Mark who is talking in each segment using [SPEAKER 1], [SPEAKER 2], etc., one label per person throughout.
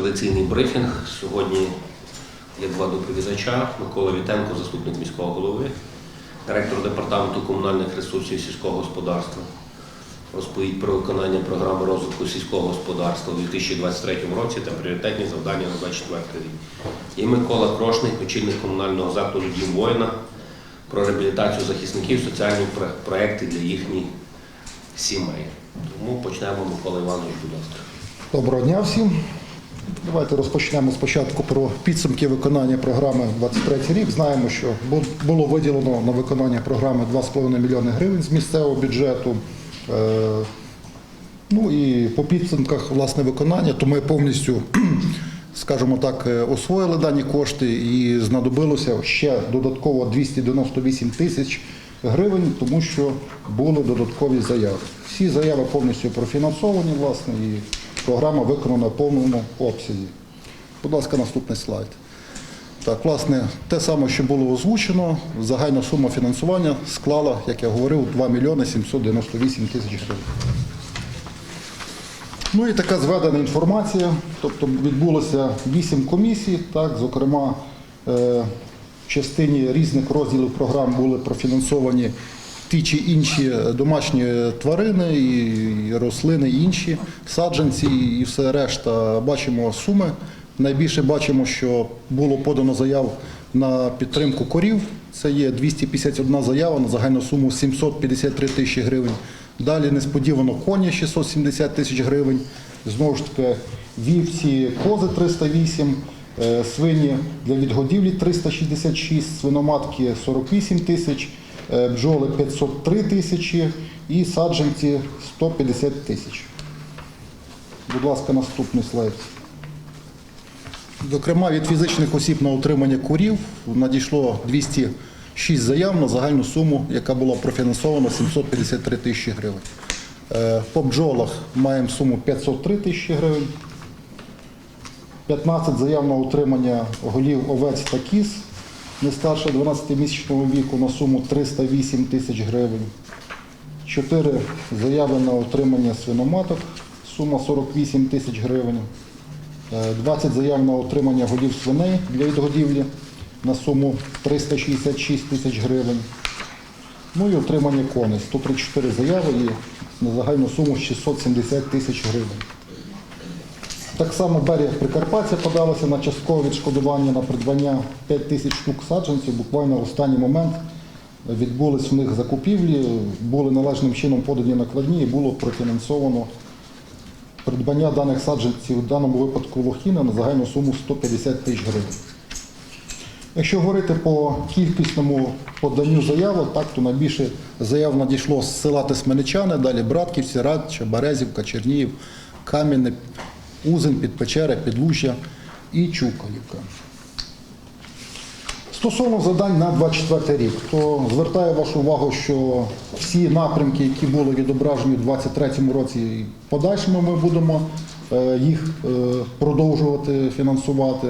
[SPEAKER 1] традиційний брифінг. Сьогодні є два доповідача. Микола Вітенко, заступник міського голови, директор департаменту комунальних ресурсів сільського господарства. Розповідь про виконання програми розвитку сільського господарства у 2023 році та пріоритетні завдання на 2024 рік. І Микола Крошник, очільник комунального закладу Дім воїна про реабілітацію захисників, соціальні про- проекти для їхніх сімей. Тому почнемо, Микола Іванович, будь ласка.
[SPEAKER 2] Доброго дня всім. Давайте розпочнемо спочатку про підсумки виконання програми 23 рік. Знаємо, що було виділено на виконання програми 2,5 мільйони гривень з місцевого бюджету. Е, Ну і по підсумках власне виконання, то ми повністю, скажімо так, е, освоїли дані кошти і знадобилося ще додатково 298 тисяч гривень, тому що були додаткові заяви. Всі заяви повністю профінансовані, власне, і програма виконана в повному обсязі. Будь ласка, наступний слайд. Так, власне, те саме, що було озвучено, загальна сума фінансування склала, як я говорив, 2 мільйони 798 тисяч гривень. Ну і така зведена інформація, тобто відбулося вісім комісій, так, зокрема, е, в частині різних розділів програм були профінансовані ті чи інші домашні тварини, і рослини, і інші саджанці, і все решта. Бачимо суми. Найбільше бачимо, що було подано заяв на підтримку корів. Це є 251 заява на загальну суму 753 тисячі гривень. Далі несподівано коні 670 тисяч гривень. Знову ж таки, вівці, кози 308, е, свині для відгодівлі 366, свиноматки 48 тисяч, е, бджоли 503 тисячі і саджанці 150 тисяч. Будь ласка, наступний слайд. Зокрема, від фізичних осіб на утримання курів надійшло 206 заяв на загальну суму, яка була профінансована 753 тисячі гривень. Е, По бджолах маємо суму 503 тисячі гривень. 15 заяв на утримання голів овець та кіз не старше 12-місячного віку на суму 308 тисяч гривень. 4 заяви на утримання свиноматок, сума 48 тисяч гривень. Е, 20 заяв на отримання голів свиней для відгодівлі на суму 366 тисяч гривень. Ну і отримання коней 134 заяви і на загальну суму 670 тисяч гривень. Так само берег Прикарпаття подалося на часткове відшкодування на придбання 5 тисяч штук саджанців. Буквально в останній момент відбулись в них закупівлі, були належним чином подані накладні і було профінансовано придбання даних саджанців в даному випадку лохіна на загальну суму 150 тисяч гривень. Якщо говорити по кількісному поданню заявок, так, то найбільше заяв надійшло з села Тисменичани, далі Братківці, Радча, Березівка, Чернігів, Кам'яне, Узин, Підпечера, Підлужжя і Чукалівка. Стосовно завдань на 24 рік, то звертаю вашу увагу, що всі напрямки, які були відображені у 2023 році, і подальшому ми будемо е, їх е, продовжувати фінансувати.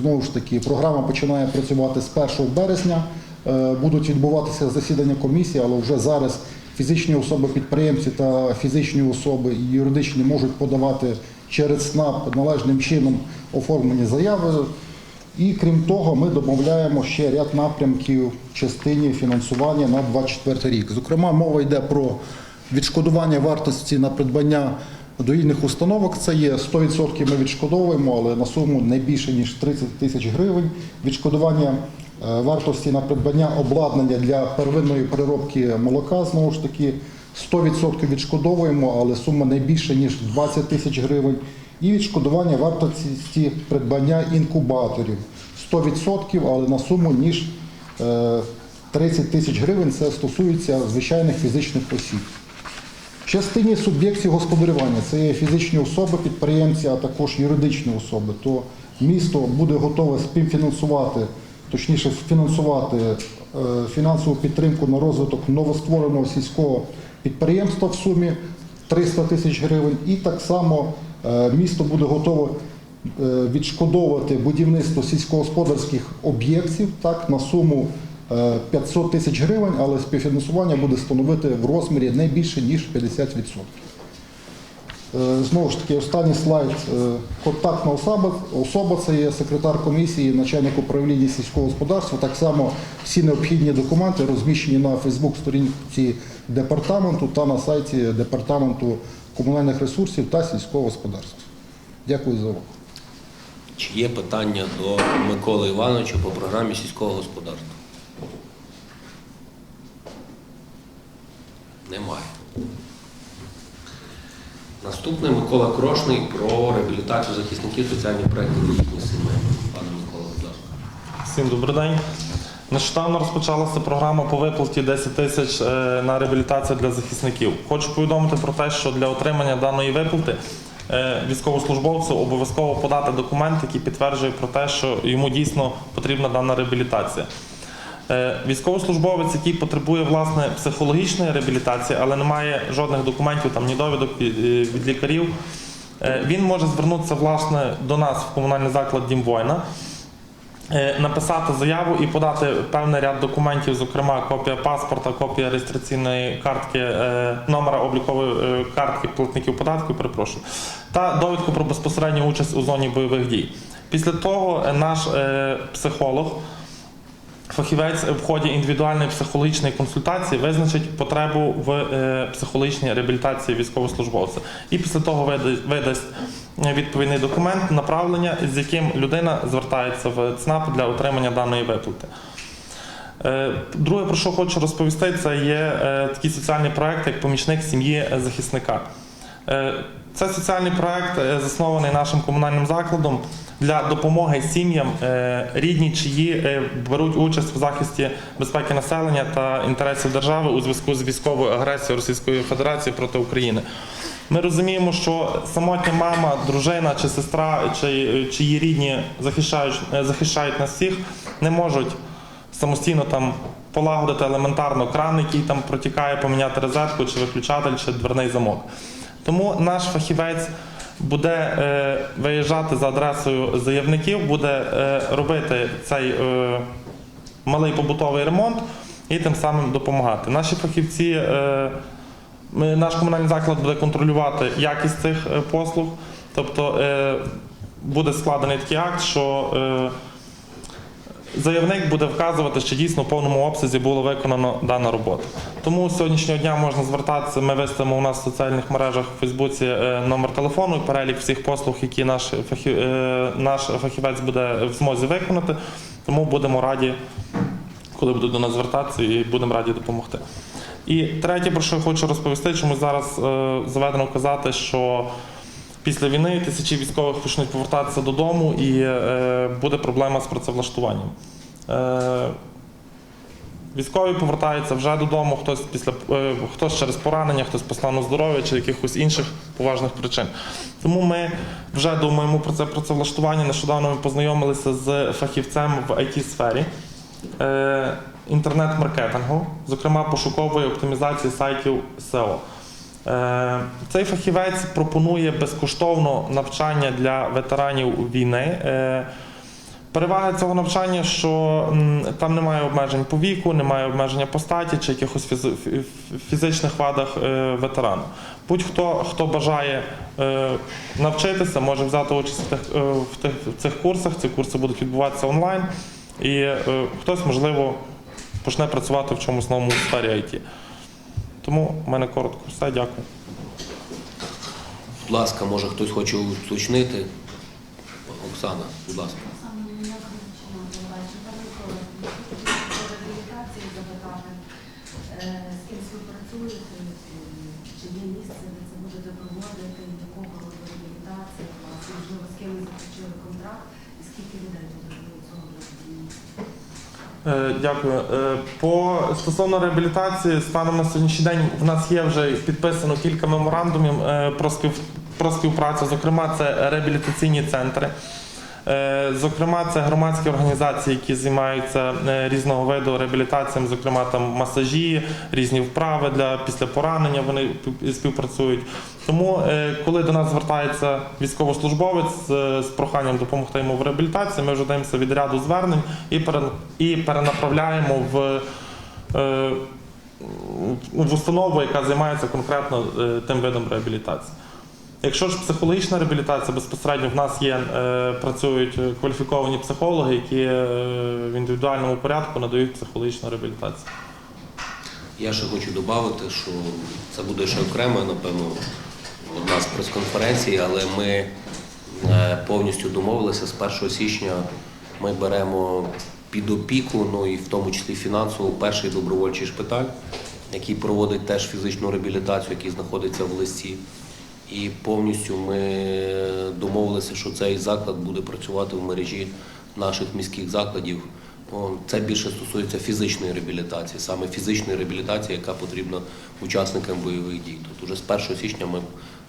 [SPEAKER 2] Знову ж таки, програма починає працювати з 1 березня. Е, Будуть відбуватися засідання комісії, але вже зараз фізичні особи-підприємці та фізичні особи і юридичні можуть подавати через СНАП належним чином оформлені заяви. І крім того, ми додаємо ще ряд напрямків частині фінансування на 2024 рік. Зокрема, мова йде про відшкодування вартості на придбання доїльних установок. Це є 100% ми відшкодовуємо, але на суму не більше ніж 30 тисяч гривень. Відшкодування е, вартості на придбання обладнання для первинної переробки молока знову ж таки 100% відшкодовуємо, але сума не більше ніж 20 тисяч гривень. І відшкодування вартості придбання інкубаторів 100%, але на суму ніж е, 30 тисяч гривень. Це стосується звичайних фізичних осіб. В частині суб'єктів господарювання це є фізичні особи, підприємці, а також юридичні особи. То місто буде готове співфінансувати, точніше фінансувати е, фінансову підтримку на розвиток новоствореного сільського підприємства в сумі 300 тисяч гривень. І так само е, місто буде готове е, відшкодовувати будівництво сільськогосподарських об'єктів так, на суму е, 500 тисяч гривень, але співфінансування буде становити в розмірі не більше ніж 50%. Е, Знову ж таки, останній слайд. Е, Контактна особа, особа це є секретар комісії, начальник управління сільського господарства. Так само всі необхідні документи розміщені на Фейсбук-сторінці департаменту та на сайті департаменту комунальних ресурсів та сільського господарства. Дякую за увагу.
[SPEAKER 1] Чи є питання до Миколи Івановича по програмі сільського господарства? Немає. Наступний Микола Крошний про реабілітацію захисників соціальних проєктів літніх сімей. Пане Микола, будь ласка.
[SPEAKER 3] Всім добрий день. Нещодавно розпочалася програма по виплаті 10 тисяч е, на реабілітацію для захисників. Хочу повідомити про те, що для отримання даної виплати е, військовослужбовцю обов'язково подати документ, який підтверджує про те, що йому дійсно потрібна дана реабілітація. Е, Військовослужбовець, який потребує власне психологічної реабілітації, але не має жодних документів, там ні довідок від, е, лікарів, е, він може звернутися власне до нас в комунальний заклад Дім воїна. Написати заяву і подати певний ряд документів, зокрема копія паспорта, копія реєстраційної картки, номера облікової картки платників податків, перепрошую, та довідку про безпосередню участь у зоні бойових дій. Після того наш психолог. Фахівець в ході індивідуальної психологічної консультації визначить потребу в е, психологічній реабілітації військовослужбовця. І після того видасть відповідний документ направлення, з яким людина звертається в ЦНАП для отримання даної виплати. Е, Друге, про що хочу розповісти, це є е, такий соціальний проект, як помічник сім'ї е, захисника. Е, Це соціальний проект, е, заснований нашим комунальним закладом для допомоги сім'ям, е, рідні, чиї е, беруть участь в захисті безпеки населення та інтересів держави у зв'язку з військовою агресією Російської Федерації проти України. Ми розуміємо, що самотня мама, дружина чи сестра, чи, чиї рідні захищають, е, захищають нас всіх, не можуть самостійно там полагодити елементарно кран, який там протікає, поміняти розетку, чи виключатель, чи дверний замок. Тому наш фахівець буде е, виїжджати за адресою заявників, буде е, робити цей е, малий побутовий ремонт і тим самим допомагати. Наші фахівці, наш комунальний заклад буде контролювати якість цих послуг, тобто буде складений такий акт, що Заявник буде вказувати, що дійсно в повному обсязі було виконано дана робота. Тому з сьогоднішнього дня можна звертатися. Ми виставимо у нас в соціальних мережах в Фейсбуці е, номер телефону і перелік всіх послуг, які наш, е, наш фахівець буде в змозі виконати. Тому будемо раді, коли будуть до нас звертатися, і будемо раді допомогти. І третє, про що я хочу розповісти, чому зараз е, заведено казати, що після війни тисячі військових почнуть повертатися додому і е, буде проблема з працевлаштуванням. Е, військові повертаються вже додому, хтось після е, хтось через поранення, хтось по стану здоров'я чи якихось інших поважних причин. Тому ми вже думаємо про це працевлаштування. Нещодавно ми познайомилися з фахівцем в it сфері інтернет-маркетингу, зокрема пошукової оптимізації сайтів SEO. Е, Цей фахівець пропонує безкоштовно навчання для ветеранів війни. Е, Перевага цього навчання, що там немає обмежень по віку, немає обмеження по статі чи якихось фізичних вадах е, ветерану. Будь-хто, хто бажає навчитися, може взяти участь в цих курсах. Ці курси будуть відбуватися онлайн, і хтось, можливо, почне працювати в чомусь новому сфері IT. Тому в мене коротко все. Дякую.
[SPEAKER 1] Будь ласка, може хтось хоче уточнити? Оксана, будь ласка.
[SPEAKER 4] Саме мене починав бачити. Пане Микола, реабілітації запитати, з ким співпрацюєте, чи є місце, де це будете проводити, якого роду реабілітації, можливо, з ким ви заключили контракт, і скільки людей буде цього
[SPEAKER 3] Дякую. Е, По стосовно реабілітації, станом на сьогоднішній день в нас є вже підписано кілька меморандумів е, про співпрацю. Зокрема, це реабілітаційні центри. Е, Зокрема, це громадські організації, які займаються е, різного виду реабілітаціями, зокрема там масажі, різні вправи для після поранення. Вони співпрацюють. Тому, е, коли до нас звертається військовослужбовець з, проханням допомогти йому в реабілітації, ми вже даємося від ряду звернень і перенаправляємо в. в установу, яка займається конкретно тим видом реабілітації. Якщо ж психологічна реабілітація, безпосередньо в нас є е, працюють е, кваліфіковані психологи, які е, в індивідуальному порядку надають психологічну реабілітацію.
[SPEAKER 1] Я ще хочу додати, що це буде ще окремо, напевно, одна з прес-конференцій, але ми повністю домовилися з 1 січня. Ми беремо під опіку, ну і в тому числі фінансово, перший добровольчий шпиталь, який проводить теж фізичну реабілітацію, який знаходиться в листі. І повністю ми домовилися, що цей заклад буде працювати в мережі наших міських закладів. Це більше стосується фізичної реабілітації, саме фізичної реабілітації, яка потрібна учасникам бойових дій. Тут уже з 1 січня ми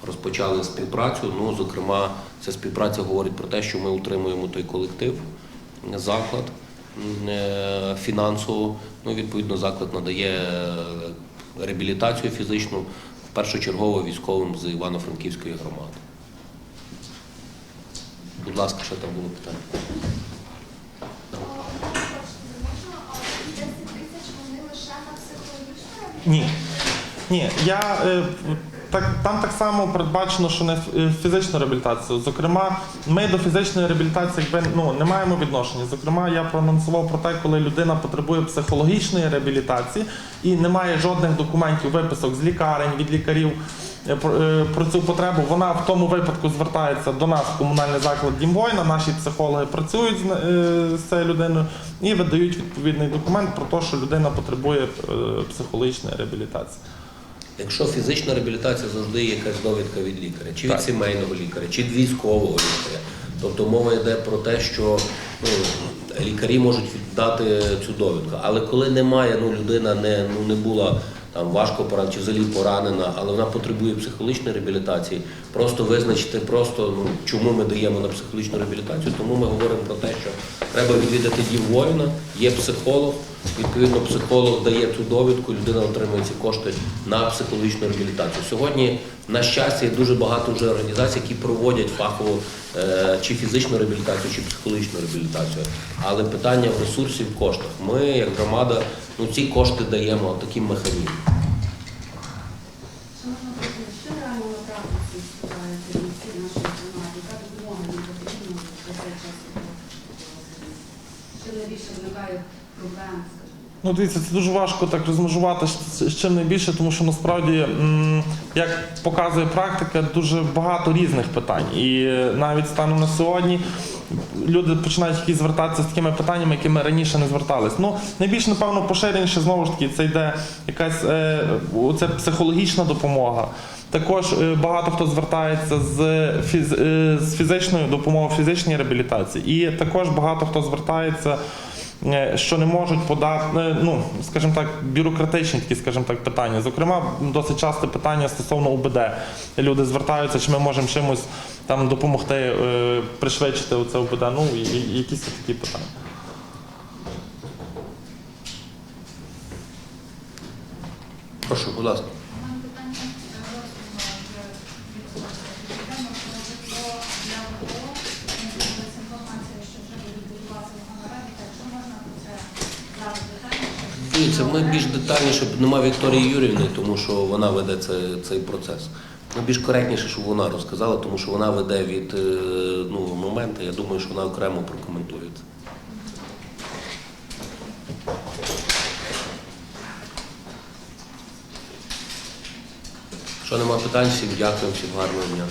[SPEAKER 1] розпочали співпрацю. Ну, зокрема, ця співпраця говорить про те, що ми утримуємо той колектив, заклад е, фінансово. Ну, відповідно, заклад надає е, реабілітацію фізичну першочергово військовим з Івано-Франківської громади. Будь ласка, що там було питання?
[SPEAKER 5] А ці 10 тисяч вони лише на психологічну реабілітацію?
[SPEAKER 3] Ні. Ні, я е, так там так само передбачено, що не е, фізична реабілітація. Зокрема, ми до фізичної реабілітації якби ну не маємо відношення. Зокрема, я проанонсував про те, коли людина потребує психологічної реабілітації і немає жодних документів, виписок з лікарень від лікарів. е, Про, е, цю потребу вона в тому випадку звертається до нас в комунальний заклад Дім воїна. Наші психологи працюють з, цією людиною і видають відповідний документ про те, що людина потребує психологічної реабілітації.
[SPEAKER 1] Якщо фізична реабілітація завжди є якась довідка від лікаря, чи від
[SPEAKER 3] Так.
[SPEAKER 1] сімейного лікаря, чи від військового лікаря. Тобто мова йде про те, що ну, лікарі можуть дати цю довідку. Але коли немає, ну людина не, ну, не була там важко поранена чи взагалі поранена, але вона потребує психологічної реабілітації, просто визначити просто ну, чому ми даємо на психологічну реабілітацію. Тому ми говоримо про те, що треба відвідати дім воїна, є психолог. Відповідно, психолог дає цю довідку, людина отримує ці кошти на психологічну реабілітацію. Сьогодні, на щастя, є дуже багато вже організацій, які проводять фахову е, чи фізичну реабілітацію, чи психологічну реабілітацію. Але питання в ресурсі, в коштах. Ми, як громада, ну ці кошти даємо таким механізмом.
[SPEAKER 4] Що найбільше виникає
[SPEAKER 3] Ну, дивіться, це дуже важко так розмежувати з- чим найбільше, тому що насправді, як показує практика, дуже багато різних питань. І навіть станом на сьогодні люди починають якісь звертатися з такими питаннями, якими раніше не звертались. Ну, найбільш, напевно, поширеніше знову ж таки, це йде якась е, оце психологічна допомога. Також е, багато хто звертається з, фіз, е, з фізичною допомогою фізичній реабілітації. І також багато хто звертається що не можуть подати, е, ну скажімо так, бюрократичні такі, скажімо так, питання. Зокрема, досить часто питання стосовно УБД. Люди звертаються, чи ми можемо чимось там допомогти е, пришвидшити оце УБД. Ну і якісь такі питання.
[SPEAKER 1] Прошу, будь ласка.
[SPEAKER 5] У мене питання зовсім вже відсутнє. Відомо, що можливо для ВО з'явилася інформація, що вже будуть будуватися гонорари, так що можна про це зараз детальніше?
[SPEAKER 1] Дивіться, ми більш детальніше нема Вікторії Юрівни, тому що вона веде цей, цей процес. Ну, більш коректніше, щоб вона розказала, тому що вона веде від е, ну, моменту. Я думаю, що вона окремо прокоментує це. Що нема питань, всім дякую, всім гарного дня.